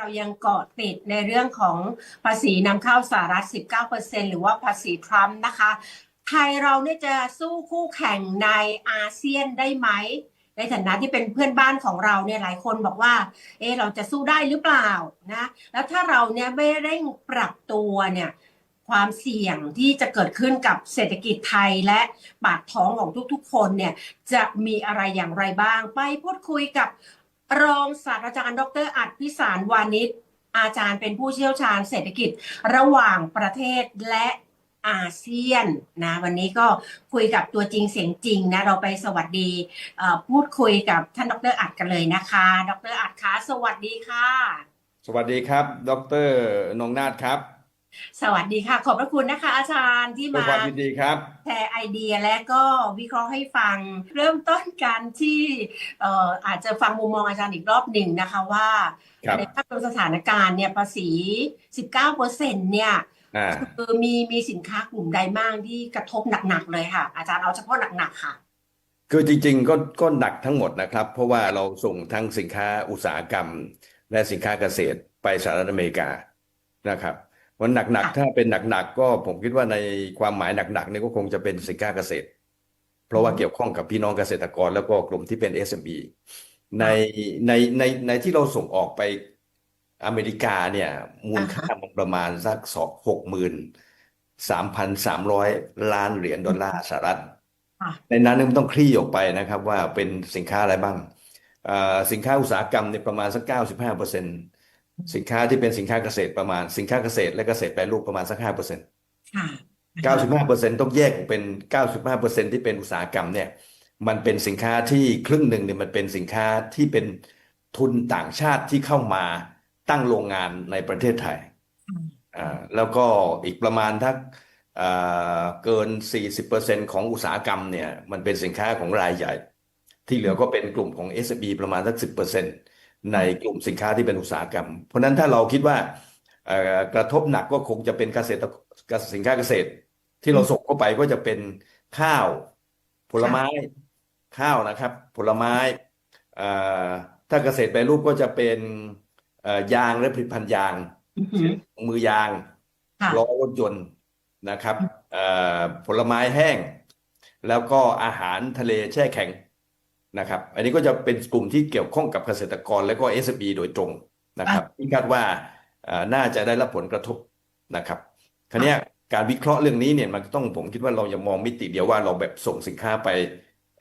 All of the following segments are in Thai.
เรายังเกาะติดในเรื่องของภาษีนำเข้าสหรัฐ 19%หรือว่าภาษีทรัมป์นะคะ ไทยเราเนี่ยจะสู้คู่แข่งในอาเซียนได้ไหม ในฐานะที่เป็นเพื่อนบ้านของเราเนี่ยหลายคนบอกว่า เอะเราจะสู้ได้หรือเปล่านะ แล้วถ้าเราเนี่ยไม่เร่งปรับตัวเนี่ยความเสี่ยงที่จะเกิดขึ้นกับเศรษฐกิจไทยและปากท้องของทุกๆ คนเนี่ยจะมีอะไรอย่างไรบ้าง ไปพูดคุยกับ รองศาสตราจารย์ดรอัดพิสารวานิชอาจารย์เป็นผู้เชี่ยวชาญเศรษฐกิจระหว่างประเทศและอาเซียนนะวันนี้ก็คุยกับตัวจริงเสียงจริงนะเราไปสวัสดีพูดคุยกับท่านดรอัดกันเลยนะคะ ดรอัดคะสวัสดีค่ะ สวัสดีครับ ดรนงนาถครับ สวัสดีค่ะ ขอบพระคุณนะคะ อาจารย์ที่ด้วยมาความยินดีครับแชร์ไอเดียและก็วิเคราะห์ให้ฟัง เริ่มต้นการที่เอ่ออาจจะฟังมุมมองอาจารย์อีกรอบหนึ่งนะคะว่าครับในภาพรวมสถานการณ์เนี่ยภาษี 19เปอร์เซ็นต์เนี่ยอ่าคือมีมีสินค้ากลุ่มใดบ้างที่กระทบหนักๆเลยค่ะ อาจารย์เอาเฉพาะหนักๆค่ะคือจริงๆก็ก็หนักทั้งหมดนะครับ เพราะว่าเราส่งทั้งสินค้าอุตสาหกรรม และสินค้าเกษตรไปสหรัฐอเมริกานะครับ วันหนักๆถ้าเป็นหนักๆก็ผมคิดว่าในความหมายหนักๆเนี่ยก็คงจะเป็นสินค้าเกษตร เพราะว่าเกี่ยวข้องกับพี่น้องเกษตรกรแล้วก็กลุ่มที่เป็น SME ในในในในที่เราส่งออกไปอเมริกาเนี่ยมูลค่ามันประมาณสักสองหกหมื่นสามพันสามร้อยล้านเหรียญดอลลาร์สหรัฐค่ะในนั้นเนี่ยมันต้องคลี่ออกไปนะครับว่าเป็นสินค้าอะไรบ้างเอ่อสินค้าอุตสาหกรรมเนี่ยประมาณสักเก้าสิบห้าเปอร์เซ็นต์ สินค้าที่เป็นสินค้าเกษตรประมาณสินค้าเกษตรและเกษตรแปรรูปประมาณสักห้าเปอร์เซ็นต์ค่ะเก้าสิบห้าเปอร์เซ็นต์ต้องแยกออกเป็นเก้าสิบห้าเปอร์เซ็นต์ที่เป็นอุตสาหกรรมเนี่ยมันเป็นสินค้าที่ครึ่งหนึ่งเนี่ยมันเป็นสินค้าที่เป็นทุนต่างชาติที่เข้ามาตั้งโรงงานในประเทศไทยอ่าแล้วก็อีกประมาณทักอ่าเกิน 40%ของอุตสาหกรรมเนี่ยมันเป็นสินค้าของรายใหญ่ ที่เหลือก็เป็นกลุ่มของ SME ประมาณสัก 10% ในกลุ่มสินค้าที่เป็นอุตสาหกรรม เพราะฉะนั้นถ้าเราคิดว่าเอ่อกระทบหนักก็คงจะเป็นเกษตรสินค้าเกษตร ที่เราส่งเข้าไปก็จะเป็นข้าวผลไม้ข้าวนะครับ ผลไม้อ่าถ้าเกษตรแปรรูปก็จะเป็นเอ่อยางและผลิตภัณฑ์ยางอือหือมือยางค่ะล้อรถยนต์นะครับเอ่อผลไม้แห้ง แล้วก็อาหารทะเลแช่แข็ง นะครับ อันนี้ก็จะเป็นกลุ่มที่เกี่ยวข้องกับเกษตรกรและก็ SME โดยตรงนะครับที่คาดว่าเอ่อน่าจะได้รับผลกระทบนะครับคราวเนี้ยการวิเคราะห์เรื่องนี้เนี่ยมันต้องผมคิดว่าเราอย่ามองมิติเดียวว่าเราแบบส่งสินค้าไป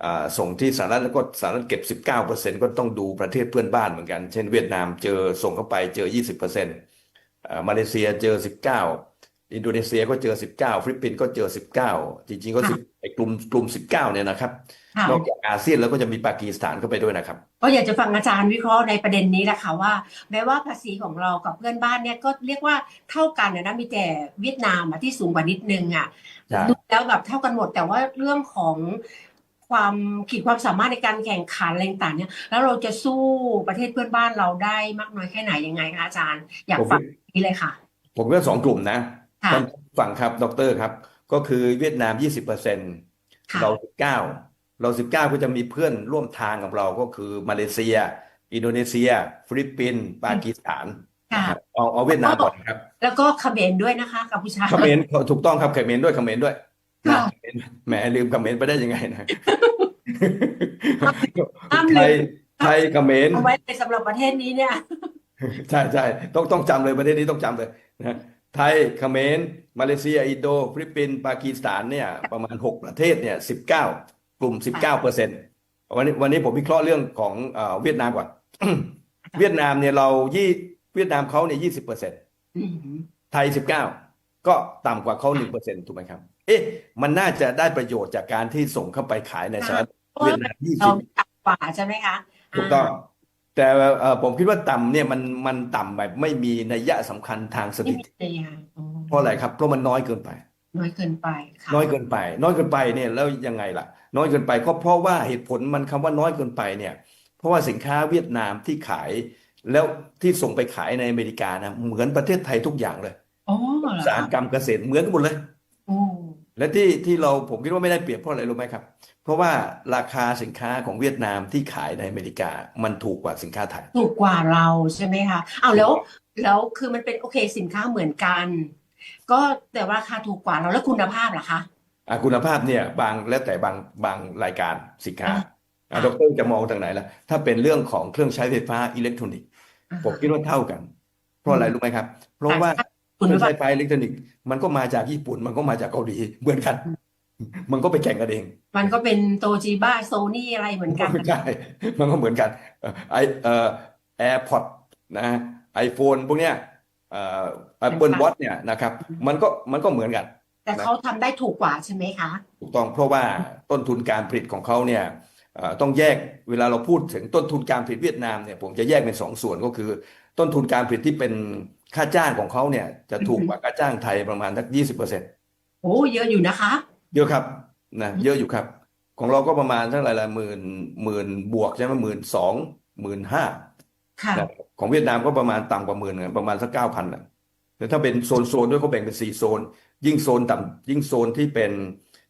อ่าส่งที่สหรัฐแล้วก็สหรัฐเก็บ 19%ก็ต้องดูประเทศเพื่อนบ้านเหมือนกัน เช่นเวียดนามเจอส่งเข้าไปเจอ 20%อ่ามาเลเซียเจอ 19 อินโดนีเซียก็เจอ19ฟิลิปปินส์ก็เจอ19จริง ๆ ก็ค่ะสิบไอ้กลุ่มกลุ่ม19เนี่ยนะครับค่ะนอกจากอาเซียนแล้วก็จะมีปากีสถานเข้าไปด้วยนะครับ ก็อยากจะฟังอาจารย์วิเคราะห์ในประเด็นนี้แหละค่ะว่า แม้ว่าภาษีของเรากับเพื่อนบ้านเนี่ยก็เรียกว่าเท่ากันนะนะมีแต่เวียดนามอะที่สูงกว่านิดนึงอะใช่ดูแล้วแบบเท่ากันหมดแต่ว่าเรื่องของความขีดความสามารถในการแข่งขันอะไรต่างๆเนี่ย แล้วเราจะสู้ประเทศเพื่อนบ้านเราได้มากน้อยแค่ไหนยังไงคะอาจารย์ อยากผมฟังนี้เลยค่ะ ผมก็สองกลุ่มนะค่ะ ท่านฟังครับ ดรครับ ก็คือเวียดนาม 20%ค่ะเรา19 เรา 19 ก็จะมีเพื่อนร่วมทางกับเราก็คือมาเลเซีย อินโดนีเซีย ฟิลิปปินส์ปากีสถานค่ะนะครับเอาเอาเวียดนามก่อนครับ แล้วก็เขมรด้วยนะคะกัมพูชาเขมรถูกต้องครับเขมรด้วยเขมรด้วยค่ะเขมรแหมลืมเขมรไปได้ยังไงนะห้ามไทลืยมไทยเขมรเอาไว้ในสำหรับประเทศนี้เนี่ยใช่ใช่ต้องต้องจำเลยประเทศนี้ต้องจำเลยนะ ไทยเขมรมาเลเซีย อินโดฟิลิปปินส์ปากีสถานเนี่ยประมาณ 6 ประเทศเนี่ย19 กลุ่ม 19เปอร์เซ็นต์วันนี้วันนี้ผมวิเคราะห์เรื่องของเอ่อเวียดนามก่อน เวียดนามเนี่ยเรายี่เวียดนามเขาเนี่ย20เปอร์เซ็นต์อืมไทย19ก็ต่ำกว่าเขา1เปอร์เซ็นต์ถูกไหมครับ เอ๊ะ มันน่าจะได้ประโยชน์จากการที่ส่งเข้าไปขายในสหรัฐเวียดนามเรา20ต่ำกว่าใช่ไหมคะถูกต้อง แต่เอ่อผมคิดว่าต่ำเนี่ยมันมันต่ำแบบไม่มีนัยยะสำคัญทางสไม่ถิมีติเลยค่ะอ๋อเพราะอะไรครับ เพราะมันน้อยเกินไป น้อยเกินไปค่ะน้อยเกินไป น้อยเกินไปเนี่ยแล้วยังไงล่ะ น้อยเกินไปก็เพราะว่าเหตุผลมันคำว่าน้อยเกินไปเนี่ย เพราะว่าสินค้าเวียดนามที่ขาย แล้วที่ส่งไปขายในอเมริกานะเหมือนประเทศไทยทุกอย่างเลยอ๋อเหรอุอตสาหกรรมเกษตรเหมือนกันหมดเลย โอ้และที่ที่เราผมคิดว่าไม่ได้เปรียบเพราะอะไรรู้ไหมครับ เพราะว่าราคาสินค้าของเวียดนามที่ขายในอเมริกามันถูกกว่าสินค้าไทย ถูกกว่าเราใช่ไหมคะเอาแล้วแล้วคือมันเป็นโอเคสินค้าเหมือนกัน ก็แต่ว่าราคาถูกกว่าเราแล้วคุณภาพล่ะคะอะคุณภาพเนี่ยบางแล้วแต่บางบางรายการสินค้าอ่าอะดรจะมองทางไหนล่ะ ถ้าเป็นเรื่องของเครื่องใช้ไฟฟ้าอิเล็กทรอนิกส์ผมคิดว่าเท่ากัน เพราะอะไรรู้ไหมครับ เพราะว่าคุเคณรื่องภาใช้พไฟอิเล็กทรอนิกส์มันก็มาจากญี่ปุ่นมันก็มาจากเกาหลีเหมือนกัน มันก็ไปแข่งกันเอง มันก็เป็นโตจิบ้าโซนี่อะไรเหมือนกันใช่มันก็เหมือนกันเอ่อไอเอ่อแอร์พอดนะไอโฟนพวกเนี้ยเอ่อ Apple Watch เนี่ยนะครับ มันก็มันก็เหมือนกัน แต่เขาทำได้ถูกกว่าใช่ไหมคะ ถูกต้องเพราะว่าต้นทุนการผลิตของเขาเนี่ยเอ่อต้องแยกเวลาเราพูดถึงต้นทุนการผลิตเวียดนามเนี่ยผมจะแยกเป็นสองส่วนก็คือ ต้นทุนการผลิตที่เป็นค่าจ้างของเขาเนี่ยจะถูกกว่าค่าจ้างไทยประมาณสักยี่สิบเปอร์เซ็นต์โอ้เยอะอยู่นะคะ เยอะครับนะเยอะอยู่ครับ ของเราก็ประมาณเท่าไหร่ละหมื่นหมื่นบวกใช่ไหมหมื่นสองหมื่นห้าค่ะนะของเวียดนามก็ประมาณต่ำกว่าหมื่นนะประมาณสักเก้าพันนะแต่ถ้าเป็นโซนโซนด้วยเขาแบ่งเป็นสี่โซน ยิ่งโซนต่ำยิ่งโซนที่เป็น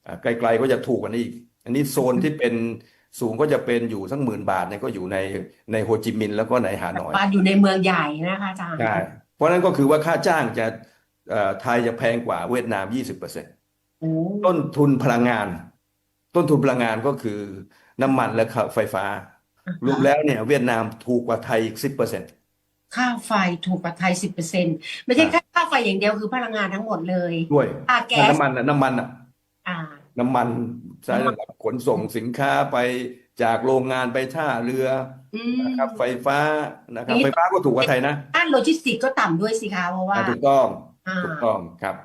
อ่าไกลๆก็จะถูกกว่านี้อีก อันนี้โซนที่เป็นสูงก็จะเป็นอยู่สักหมื่นบาทเนี่ยก็อยู่ในในโฮจิมินห์แล้วก็ในฮานอยบ้านอยู่ในเมืองใหญ่นะคะอาจารย์ใช่เพราะฉะนั้นก็คือว่าค่าจ้างจะเอ่อไทยจะแพงกว่าเวียดนามยี่สิบเปอร์เซ็นต์โอ้ ต้นทุนพลังงาน ต้นทุนพลังงานก็คือน้ำมันและไฟฟ้า รวมแล้วเนี่ยเวียดนามถูกกว่าไทยอีกสิบเปอร์เซ็นต์ค่าไฟถูกกว่าไทยสิบเปอร์เซ็นต์ไม่ใช่แค่ค่าไฟอย่างเดียวคือพลังงานทั้งหมดเลยด้วยค่าแก๊สน้ำมันน่ะน้ำมันอะอ่าน้ำมันใช้สำหรับขนส่งสินค้าไปจากโรงงานไปท่าเรืออืมนะครับไฟฟ้านะครับนี่ไฟฟ้าก็ถูกกว่าไทยนะด้านโลจิสติกส์ก็ต่ำด้วยสิคะเพราะว่าอ่าถูกต้องอ่าถูกต้องครับ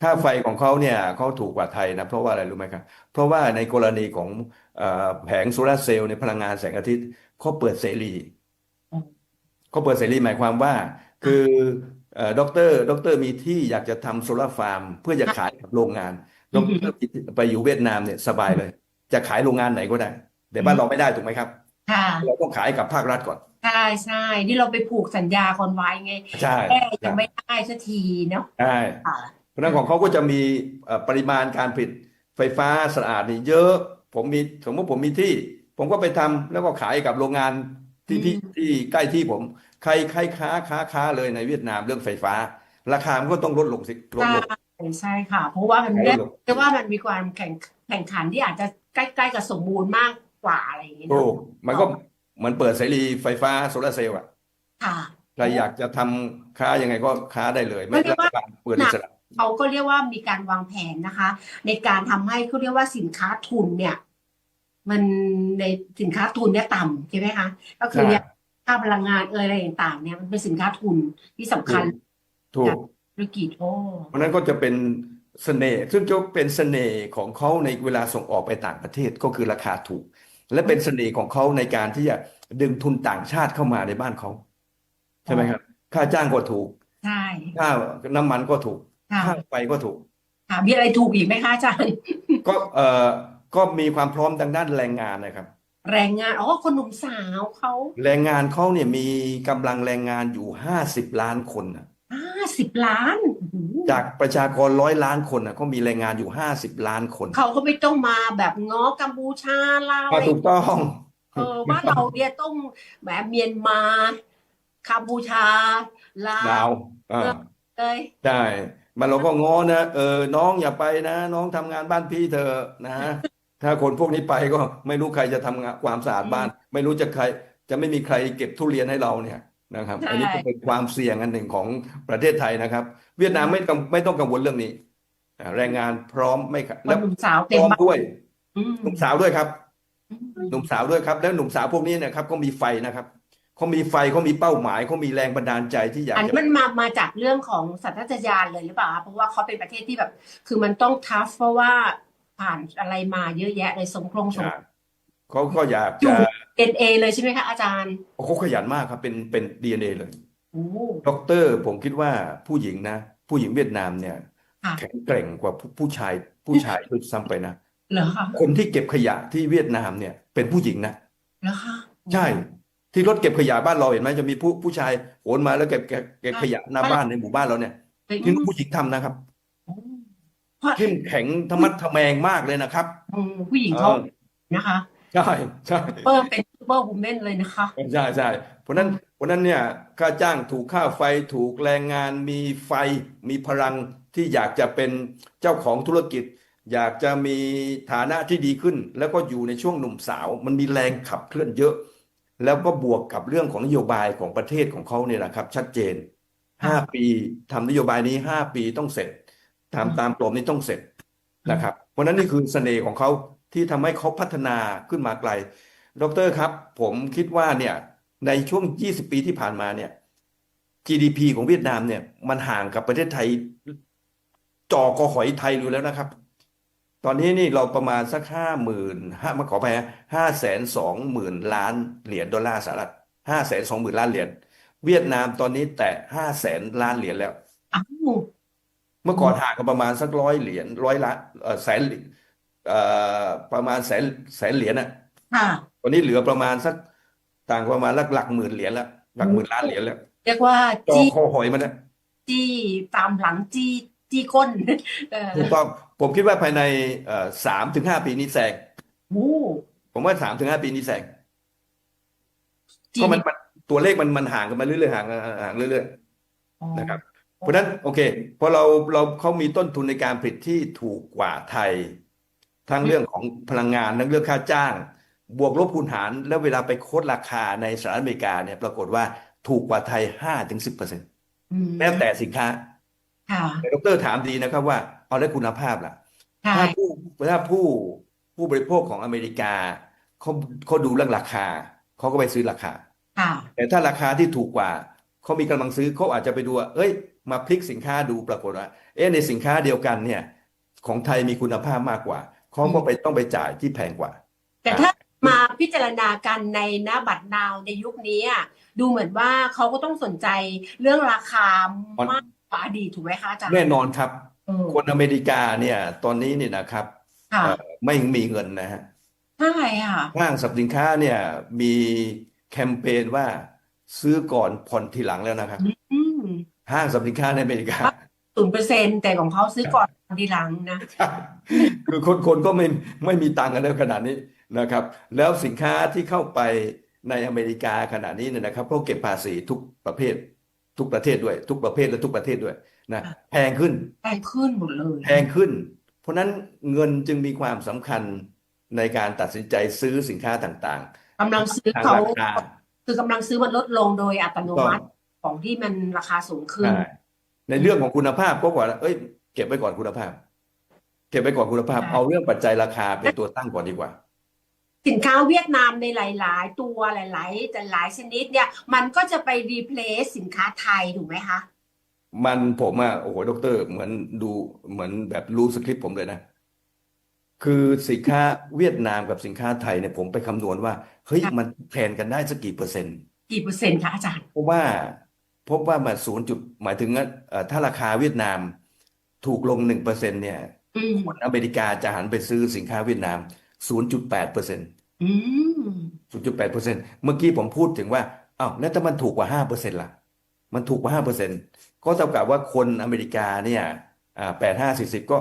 ค่าไฟของเขาเนี่ยเขาถูกกว่าไทยนะเพราะว่าอะไรรู้ไหมครับ เพราะว่าในกรณีของเอ่อแผงโซลาร์เซลล์ในพลังงานแสงอาทิตย์เขาเปิดเสรีอืมเขาเปิดเสรีหมายความว่า คือเอ่อด็อกเตอร์ด็อกเตอร์มีที่อยากจะทำโซลาร์ฟาร์ม เพื่อจะขายกับโรงงานด็อกเตอร์ไปอยู่เวียดนามเนี่ยสบายเลย จะขายโรงงานไหนก็ได้ แต่บ้านเราไม่ได้ถูกไหมครับ ค่ะเราต้องขายกับภาครัฐก่อน ใช่ใช่ที่เราไปผูกสัญญาคนไว้ไงใช่ แก้ยังไม่ได้สักทีเนาะใช่ ค่ะ เพราะฉะนั้นของเขาก็จะมีเอ่อปริมาณการผลิตไฟฟ้าสะอาดนี่เยอะผมมีสมมติผมมีที่ ผมก็ไปทำแล้วก็ขายกับโรงงานที่ที่ที่ใกล้ที่ผม ใครใครค้าค้าค้าเลยในเวียดนามเรื่องไฟฟ้า ราคามันก็ต้องลดลงสิลดใช่ลงใช่ค่ะ เพราะว่ามันลเรียดกลงเรียกว่ามันมีความแข่งแข่งขันที่อาจจะใกล้ๆกับสมบูรณ์มากกว่าอะไรอย่างเงี้ยโอ้เนาะมันก็เหมือนเปิดเสรีไฟฟ้าโซลาร์เซลล์อะค่ะใครอยากจะทำค้ายังไงก็ค้าได้เลย ไม่ก็เรียกรัว่าฐบาลเปิดอิสระ เขาก็เรียกว่ามีการวางแผนนะคะ ในการทำให้เขาเรียกว่าสินค้าทุนเนี่ย มันในสินค้าทุนเนี่ยต่ำใช่ไหมคะก็คือใช่เนี่ยค่าพลังงานเอยอะไรต่างๆเนี่ยมันเป็นสินค้าทุนที่สำคัญถูกธุรกิจโอ้เพราะฉะนั้นก็จะเป็นเสน่ห์ซึ่งจะเป็นเสน่ห์ของเขาในเวลาส่งออกไปต่างประเทศก็คือราคาถูก และเป็นเสน่ห์ของเขาในการที่จะดึงทุนต่างชาติเข้ามาในบ้านเขาใช่ไหมครับ ค่าจ้างก็ถูก ใช่ ค่าน้ำมันก็ถูก ค่ะค่าไฟก็ถูกค่ะมีอะไรถูกอีกไหมคะอาจารย์ ก็เอ่อก็มีความพร้อมทางด้านแรงงานนะครับ แรงงาน อ๋อ คนหนุ่มสาวเขาแรงงานเขาเนี่ยมีกำลังแรงงานอยู่ห้าสิบล้านคนนะห้าสิบล้านโอ้โหจากประชากรร้อยล้านคนนะเขามีแรงงานอยู่ห้าสิบล้านคน เขาก็ไม่ต้องมาแบบง้อกัมพูชาลาวก็อะไรถูกต้อง เออบ้านเราเนี่ยต้องแบบเมียนมากัมพูชาลาดาววอ่าเลยใช่ มันเราก็ง้อนะเออน้องอย่าไปนะ น้องทำงานบ้านพี่เธอะนะถ้าคนพวกนี้ไปก็ไม่รู้ใครจะทำงานความสะอาดบ้าน ไม่รู้จะใคร จะไม่มีใครเก็บทุเรียนให้เราเนี่ยนะครับ อันนี้ก็เป็นความเสี่ยงอันหนึ่งของประเทศไทยนะครับ เวียดนามไม่กังไม่ต้องกังวลเรื่องนี้อ่าแรงงานพร้อมไม่ขะคและนหนุ่มสาวพเต็มร้อมบ้านด้วยอืมหนุ่มสาวด้วยครับอืมหนุ่มสาวด้วยครับ แล้วหนุ่มสาวพวกนี้เนะครับก็มีไฟนะครับ เขามีไฟเขามีเป้าหมายเขามีแรงบันดาลใจที่อยากอันนี้จะมันมามาจากเรื่องของสัญชาตญาณเลยหรือเปล่าคะเพราะว่าเขาเป็นประเทศที่แบบ คือมันต้องทัฟเพราะว่าผ่านอะไรมาเยอะแยะเลยสงครามสงอ่าเขาก็อยากอยู่จะเอ็นเอเลยใช่ไหมคะอาจารย์เขาขยันมากครับเป็นเป็น DNA เลยโอ้ด็อกเตอร์ผมคิดว่าผู้หญิงนะ ผู้หญิงเวียดนามเนี่ย ค่ะแข็งแกร่งกว่าผู้ผู้ชายผู้ชายด้วยซ้ำไปนะ เหรอคะคนที่เก็บขยะที่เวียดนามเนี่ยเป็นผู้หญิงนะ เหรอคะใช่ ที่รถเก็บขยะบ้านเราเห็นไหมจะมีผู้ผู้ชายโหนมาแล้วเก็บเก็บเก็บขยะหน้าบ้านในหมู่บ้านเราเนี่ยเป็นที่ผู้หญิงทำนะครับโอ้เพราะเข้มแข็งธรรมัดทะแมงมากเลยนะครับอืมผู้หญิงเอเขาอนะคะใช่ใช่เปิ้ลเป็นซูเปอร์วูแมนเลยนะคะใช่ใช่เพราะฉะนั้นเพราะฉะนั้นเนี่ยค่าจ้างถูกค่าไฟถูกแรงงานมีไฟมีพลังที่อยากจะเป็นเจ้าของธุรกิจ อยากจะมีฐานะที่ดีขึ้น แล้วก็อยู่ในช่วงหนุ่มสาว มันมีแรงขับเคลื่อนเยอะ แล้วก็บวกกับเรื่องของนโยบายของประเทศของเขาเนี่ยนะครับ ชัดเจนห้าปีทำนโยบายนี้ห้าปีต้องเสร็จทำตามกรอบนี้ต้องเสร็จนะครับ เพราะฉะนั้นนี่คือเสน่ห์ของเขาที่ทำให้เขาพัฒนาขึ้นมาไกล ดรครับ ผมคิดว่าเนี่ยในช่วง 20 ปีที่ผ่านมาเนี่ย GDP ของเวียดนามเนี่ย มันห่างกับประเทศไทยจอกอหอยไทยอยู่แล้วนะครับ ตอนนี้นี่เราประมาณสักห้าหมื่นห้ามาขอไปห้าแสนสองหมื่นล้านเหรียญดอลลาร์สหรัฐห้าแสนสองหมื่นล้านเหรียญเวียดนามตอนนี้แตะห้าแสนล้านเหรียญแล้ว อ้าวเมื่อก่อนห่างกันประมาณสักร้อยเหรียญร้อยล้านเออแสนเอ่อประมาณแสนแสนเหรียญน่ะค่ะตอนนี้เหลือประมาณสักต่างประมาณหลักหลักหมื่นเหรียญแล้วหลักหมื่นล้านเหรียญแล้วเรียกว่าจอจี้คอหอยมันนะจี้ตามหลังจี้จี้ก้นเออถูกต้อง ผมคิดว่าภายในเอ่อสามถึงห้าปีนี้แซงโอ้ผมว่าสามถึงห้าปีนี้แซงจี้ก็มันมันตัวเลขมันมันห่างกันมาเรื่อยๆห่างห่างเรื่อยอ๋อๆนะครับ เพราะฉะนั้นโอเคพอเราเราเขามีต้นทุนในการผลิตที่ถูกกว่าไทย ทั้งเรื่องของพลังงานทั้งเรื่องค่าจ้าง บวกลบคูณหารแล้วเวลาไปโค้ดราคาในสหรัฐอเมริกาเนี่ยปรากฏว่าถูกกว่าไทยห้าถึงสิบเปอร์เซ็นต์อืมแล้วแต่สินค้าค่ะ แต่ดรถามดีนะครับว่าเอาแล้วคุณภาพล่ะค่ะถ้าผู้ถ้าผู้ผู้บริโภคของอเมริกาเขาเขาดูเรื่องราคาเขาก็ไปซื้อราคาค่ะแต่ถ้าราคาที่ถูกกว่าเขามีกำลังซื้อเขาอาจจะไปดูว่าเอ้ย มาพลิกสินค้าดูปรากฏว่าเอ๊ะในสินค้าเดียวกันเนี่ย ของไทยมีคุณภาพมากกว่าเขาก็ไปต้องไปจ่ายที่แพงกว่า แต่ถ้ามาพิจารณากันในนบัตรนาวในยุคนี้อะดูเหมือนว่าเขาก็ต้องสนใจเรื่องราคามาก กว่าอดีตถูกไหมคะอาจารย์แน่นอนครับเออคนอเมริกาเนี่ย ตอนนี้เนี่ยนะครับค่ะเอ่อไม่มีเงินนะฮะใช่ค่ะห้างสรรพสินค้าเนี่ยมีแคมเปญว่าซื้อก่อนผ่อนทีหลังแล้วนะครับอืมห้างสรรพสินค้าในอเมริกาศูนย์เปอร์เซ็นต์แต่ของเขาซื้อก่อนทีหลังนะคือคนคนก็ไม่ไม่มีตังค์กันแล้วขนาดนี้นะครับ แล้วสินค้าที่เข้าไปในอเมริกาขนาดนี้เนี่ยนะครับเขาเก็บภาษีทุกประเภท ทุกประเทศด้วย ทุกประเภทและทุกประเทศด้วยนะแพงขึ้นแพงขึ้นหมดเลยแพงขึ้น เพราะฉะนั้นเงินจึงมีความสำคัญในการตัดสินใจซื้อสินค้าต่างกำลังซื้อๆทางเขาราคาคือกำลังซื้อมันลดลงโดยอัตโนต้องมัติของที่มันราคาสูงขึ้น ใช่ในเรื่องของคุณภาพก็บอกว่า เอ้ย เก็บไว้ก่อนคุณภาพ เก็บไว้ก่อนคุณภาพใช่เอาเรื่องปัจจัยราคาเป็นตัวตั้งก่อนดีกว่า สินค้าเวียดนามในหลาย ๆ ตัวหลายๆแต่หลายชนิดเนี่ยมันก็จะไปรีเพลซสินค้าไทยถูกไหมคะ มันผมอะโอ้โหด็อกเตอร์เหมือนดูเหมือนแบบรู้สคริปต์ผมเลยนะ คือสินค้าเวียดนามกับสินค้าไทยเนี่ยผมไปคำนวณว่าเฮ้ยค่ะมันแทนกันได้สักกี่เปอร์เซ็นต์กี่เปอร์เซ็นต์คะอาจารย์ เพราะว่าพบว่ามาศูนย์จุดหมายถึงว่าเอ่อถ้าราคาเวียดนามถูกลงหนึ่งเปอร์เซ็นต์เนี่ยอืมคนอเมริกาจะหันไปซื้อสินค้าเวียดนาม ศูนย์จุดแปดเปอร์เซ็นต์อืมศูนย์จุดแปดเปอร์เซ็นต์เมื่อกี้ผมพูดถึงว่าอ้าวแล้วถ้ามันถูกกว่าห้าเปอร์เซ็นต์ล่ะ มันถูกกว่าห้าเปอร์เซ็นต์ก็เท่ากับว่าคนอเมริกาเนี่ยอ่าแปดห้าสี่สิบก็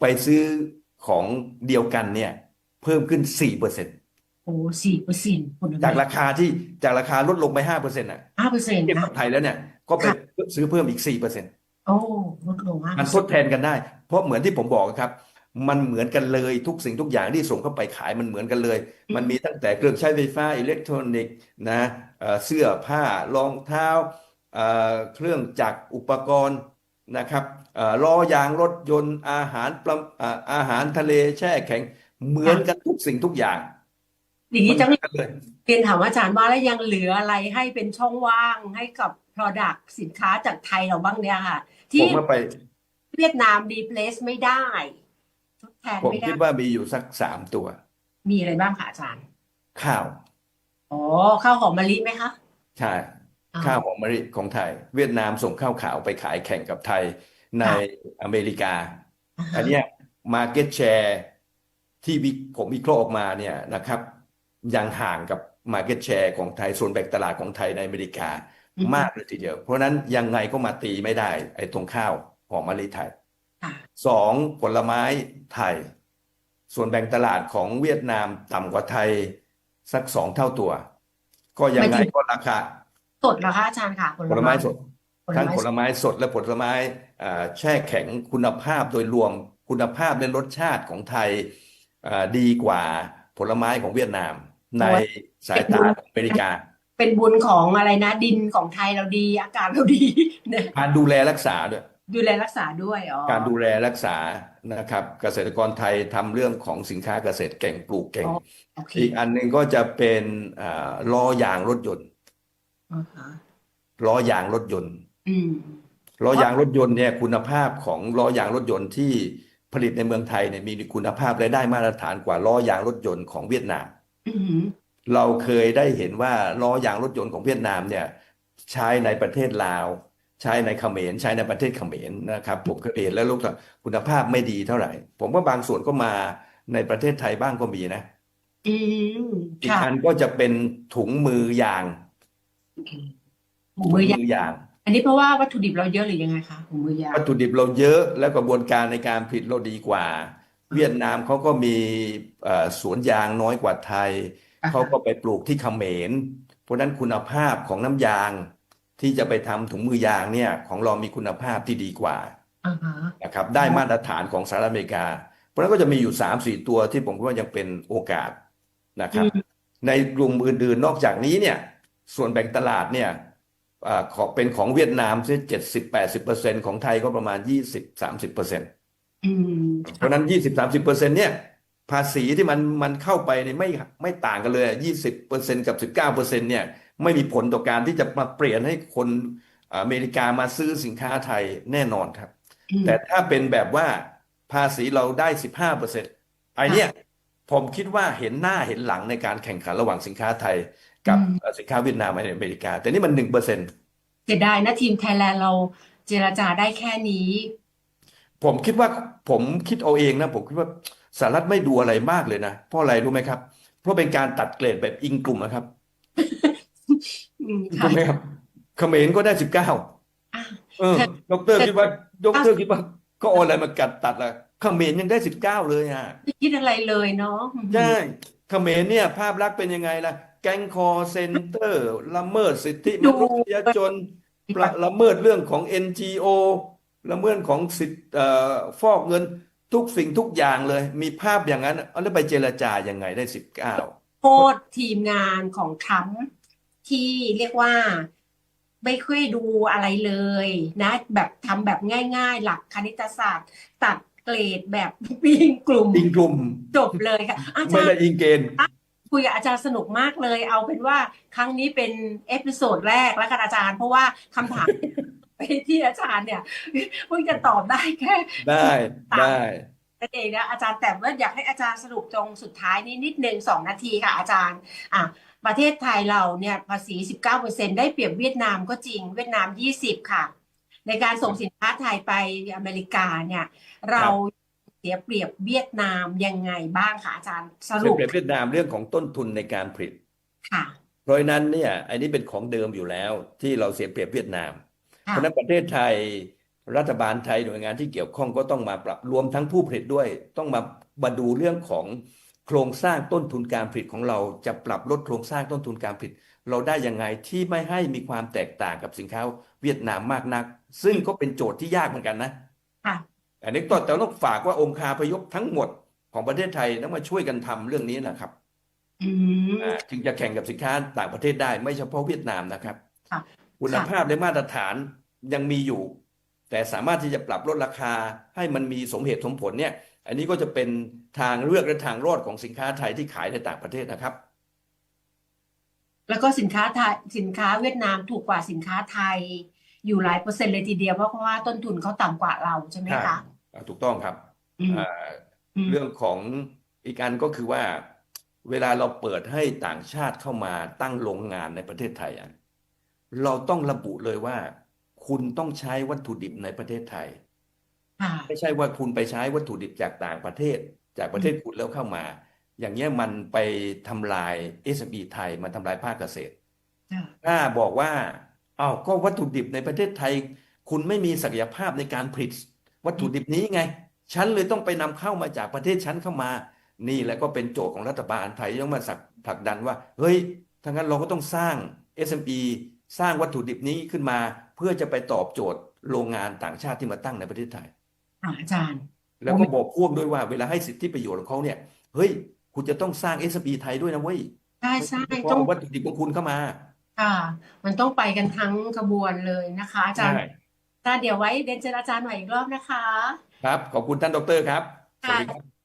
ไปซื้อของเดียวกันเนี่ย เพิ่มขึ้นสี่เปอร์เซ็นต์โอ้สี่เปอร์เซ็นต์คนอเมจากริราคาที่จากราคาลดลงไปห้าเปอร์เซ็นต์อะห้าเปอร์เซ็นต์เทียบนะ กับไทยแล้วเนี่ยก็ไปค่ะ ซื้อเพิ่มอีกสี่เปอร์เซ็นต์ โอ้ลดลงห้ามันทดแทนกันได้ เพราะเหมือนที่ผมบอกครับ มันเหมือนกันเลยทุกสิ่งทุกอย่างที่ส่งเข้าไปขายมันเหมือนกันเลย มันมีตั้งแต่เครื่องใช้ไฟฟ้าอิเล็กทรอนิกส์นะเอ่อเสื้อผ้ารองเท้าเอ่อเครื่องจักรอุปกรณ์นะครับเอ่อล้อยางรถยนต์อาหารปลาเอ่ออาหารทะเลแช่แข็งเหมือนกันทุกสิ่งทุกอย่างอย่างมันี้นจะเหมือนกันเลย เรียนถามอาจารย์ว่าแล้วยังเหลืออะไรให้เป็นช่องว่างให้กับ Product สินค้าจากไทยเราบ้างเนี่ยค่ะ ผที่มว่าไป เวียดนามรีเพลซไม่ได้ทดแท นผมไม่ได้คิดว่ามีอยู่สักสามตัว มีอะไรบ้างคะอาจารย์ ข้าว อ๋อข้าวหอมมะลิไหมคะ ใช่อ่าข้าวหอมมะลิของไทย เวียดนามส่งข้าวขาวไปขายแข่งกับไทยในค่ะอเมริกา อ่าฮะอันเนี้ย market share ที่วิผมวิเคราะห์ออกมาเนี่ยนะครับ ยังห่างกับ market share ของไทยส่วนแบ่งตลาดของไทยในอเมริกาอือฮึมากเลยทีเดียว เพราะฉะนั้นยังไงก็มาตีไม่ได้ ไอ้ตรงข้าวหอมมะลิไทยค่ะ สองผลไม้ไทย ส่วนแบ่งตลาดของเวียดนามต่ำกว่าไทยสักสองเท่าตัว ก็ยังไงก็ราคาสดเหรอคะอาจารย์ค่ะผลไม้สดผลทั้งไม้ผสลดไม้สดและผลไม้อ่าแช่แข็งคุณภาพโดยรวมคุณภาพและรสชาติของไทยอ่าดีกว่าผลไม้ของเวียดนาม ในสายตาของอเมริกา เป็นบุญของอะไรนะดินของไทยเราดี อากาศเราดีเนี่ยการดูแลรักษาด้วย ดูแลรักษาด้วยอ๋อการดูแลรักษานะครับ เกษตรกรไทยทำเรื่องของสินค้าเกษตรเก่งปลูกเก่ง โอเคอีกอันหนึ่งก็จะเป็นอ่าล้อยางรถยนต์อ่าฮะล้อยางรถยนต์อืม ล้อยางรถยนต์เนี่ยคุณภาพของล้อยางรถยนต์ที่ผลิตในเมืองไทยเนี่ยมีคุณภาพและได้มาตรฐานกว่าล้อยางรถยนต์ของเวียดนาม อือหือเราเคยได้เห็นว่าล้อยางรถยนต์ของเวียดนามเนี่ยใช้ในประเทศลาว ใช้ในเขมรใช้ในประเทศเขมรนะครับผมเคยเห็นแล้วรู้สึกคุณภาพไม่ดีเท่าไหร่ ผมว่าบางส่วนก็มาในประเทศไทยบ้างก็มีนะอืมอีกค่ะอันก็จะเป็นถุงมือยางหูมือยางถุงยาง อันนี้เพราะว่าวัตถุดิบเราเยอะหรือยังไงคะหูมือยางวัตถุดิบเราเยอะแล้วกระบวนการในการผลิตเราดีกว่า เวียดนามเขาก็มีเอ่อสวนยางน้อยกว่าไทยอ่าฮะเขาก็ไปปลูกที่เขมรเพราะฉะนั้นคุณภาพของน้ำยาง ที่จะไปทำถุงมือยางเนี่ยของเรามีคุณภาพที่ดีกว่าอ่าฮะนะครับได้มาตรฐานของสหรัฐอเมริกา เพราะฉะนั้นก็จะมีอยู่สามสี่ตัวที่ผมคิดว่ายังเป็นโอกาสนะครับอืมในกลุ่มอื่นๆนอกจากนี้เนี่ยส่วนแบ่งตลาดเนี่ยอ่าขอเป็นของเวียดนามเจ็ดสิบแปดสิบเปอร์เซ็นต์ของไทยก็ประมาณยี่สิบสามสิบเปอร์เซ็นต์อืมเพราะฉะนั้นยี่สิบสามสิบเปอร์เซ็นต์เนี่ยภาษีที่มันมันเข้าไปเนี่ยไม่ไม่ต่างกันเลยยี่สิบเปอร์เซ็นต์กับสิบเก้าเปอร์เซ็นต์เนี่ย ไม่มีผลต่อการที่จะมาเปลี่ยนให้คนอเมริกามาซื้อสินค้าไทยแน่นอนครับอืมแต่ถ้าเป็นแบบว่าภาษีเราได้สิบห้าเปอร์เซ็นต์ไอเนี้ยผมคิดว่าเห็นหน้าเห็นหลังในการแข่งขันระหว่างสินค้าไทยกับอืมเอ่อสินค้าเวียดนามในอเมริกา แต่นี่มันหนึ่งเปอร์เซ็นต์เสียดายนะทีมไทยแลนด์เราเจรจาได้แค่นี้ ผมคิดว่าผมคิดเอาเองนะ ผมคิดว่าสหรัฐไม่ดูอะไรมากเลยนะ เพราะอะไรรู้ไหมครับ เพราะเป็นการตัดเกรดแบบอิงกลุ่มนะครับอืม ถูค่ะกไหมครับเขมรก็ได้สิบเก้าอะเออดอกเตอรคิดว่าดอกเตอรคิดว่าก็เอาอะไรมากัดตัดล่ะเขมรยังได้สิบเก้าเลยอะไม่คิดอะไรเลยเนาะใช่เขมรเนี่ย ภาพลักษณ์เป็นยังไงล่ะ แก๊งคอเซ็นเตอร์ละเมิดสิทธิมนุษยชนประละเมิดเรื่องของ NGO ละเมิดของสิทธิเอ่อฟอกเงินทุกสิ่งทุกอย่างเลย มีภาพอย่างนั้น เอาแล้วไปเจรจายังไงได้สิบเก้าโทษทีมงานของทรัมป์ ที่เรียกว่าไม่ค่อยดูอะไรเลยนะ แบบทำแบบง่าย ๆ หลักคณิตศาสตร์ ตัดเกรดแบบวิ่งกลุ่มอิงกลุ่มจบเลยค่ะอาไม่จารได้ย์อิงเกณฑ์คุยกับอาจารย์สนุกมากเลย เอาเป็นว่าครั้งนี้เป็นเอพิโซดแรกแล้วกันอาจารย์ เพราะว่าคำถามไปที่อาจารย์เนี่ยเพิ่งจะตอบได้แค่ ได้ได้นั่นเองนะอาจารย์แต่ว่าอยากให้อาจารย์สรุปตรงสุดท้ายนี้นิดนึงสองนาทีค่ะอาจารย์ อะ ประเทศไทยเราเนี่ยภาษี 19%ได้เปรียบเวียดนามก็จริง เวียดนาม 20 ค่ะ ในการส่งสินค้าไทยไปอเมริกาเนี่ย เราเสียเปรียบเวียดนามยังไงบ้างคะอาจารย์สเสีรุยปเปรียบเวียดนามเรื่องของต้นทุนในการผลิตค่ะ เพราะฉะนั้นเนี่ยอันนี้เป็นของเดิมอยู่แล้วที่เราเสียเปรียบเวียดนามเพค่ะราะฉะนั้นประเทศไทยรัฐบาลไทยหน่วยงานที่เกี่ยวข้องก็ต้องมาปรับรวมทั้งผู้ผลิตด้วย ต้องมามาดูเรื่องของ โครงสร้างต้นทุนการผลิตของเราจะปรับลดโครงสร้างต้นทุนการผลิต เราได้ยังไงที่ไม่ให้มีความแตกต่างกับสินค้าเวียดนามมากนัก ซึ่งก็เป็นโจทย์ที่ยากเหมือนกันนะค่ะอันนี้ต้องแต่ต้องฝากว่าองค์คาพยพทั้งหมดของประเทศไทยต้องมาช่วยกันทำเรื่องนี้นะครับอืมอ่าจึงจะแข่งกับสินค้าต่างประเทศได้ไม่เฉพาะเวียดนามนะครับค่ะคุณภาพและมาตรฐานยังมีอยู่ แต่สามารถที่จะปรับลดราคาให้มันมีสมเหตุสมผลเนี่ย อันนี้ก็จะเป็นทางเลือกและทางรอดของสินค้าไทยที่ขายในต่างประเทศนะครับ แล้วก็สินค้าไทยสินค้าเวียดนามถูกกว่าสินค้าไทย อยู่หลายเปอร์เซ็นต์เลยทีเดียวเพราะว่าต้นทุนเขาต่ำกว่าเราใช่ไหมใช่คะอ่าถูกต้องครับอืมอ่าอืมเรื่องของอีกอันก็คือว่า เวลาเราเปิดให้ต่างชาติเข้ามาตั้งโรงงานในประเทศไทยอะเราต้องระบุเลยว่า คุณต้องใช้วัตถุดิบในประเทศไทยค่ะ ไม่ใช่ว่าคุณไปใช้วัตถุดิบจากต่างประเทศ จากประเทศคุณแล้วเข้ามา อย่างเงี้ยมันไปทำลาย SME ไทยมันทำลายภาคเกษตรค่ะถ้าบอกว่าอ้าวก็วัตถุดิบในประเทศไทย คุณไม่มีศักยภาพในการผลิตวัตถุดิบนี้ไง ฉันเลยต้องไปนำเข้ามาจากประเทศฉันเข้ามา นี่แหละก็เป็นโจทย์ของรัฐบาลไทยที่ต้องมาสักผลักดันว่า เฮ้ยถ้างั้นเราก็ต้องสร้าง SME สร้างวัตถุดิบนี้ขึ้นมา เพื่อจะไปตอบโจทย์โรงงานต่างชาติที่มาตั้งในประเทศไทยค่ะ อาจารย์ แล้วก็บอกพ่วงด้วยว่าเวลาให้สิทธิประโยชน์ของเขาเนี่ยเฮ้ย คุณจะต้องสร้าง SME ไทยด้วยนะเว้ยใช่ใช่เพต้องราะวัตถุดิบของคุณเข้ามาค่ะมันต้องไปกันทั้งกระบวนเลยนะคะ อาจารย์ใช่อาจารย์เดี๋ยวไว้เรียนเชิญอาจารย์ใหม่อีกรอบนะคะ ครับ ขอบคุณท่านดอกเตอรครับสวัสดีครับ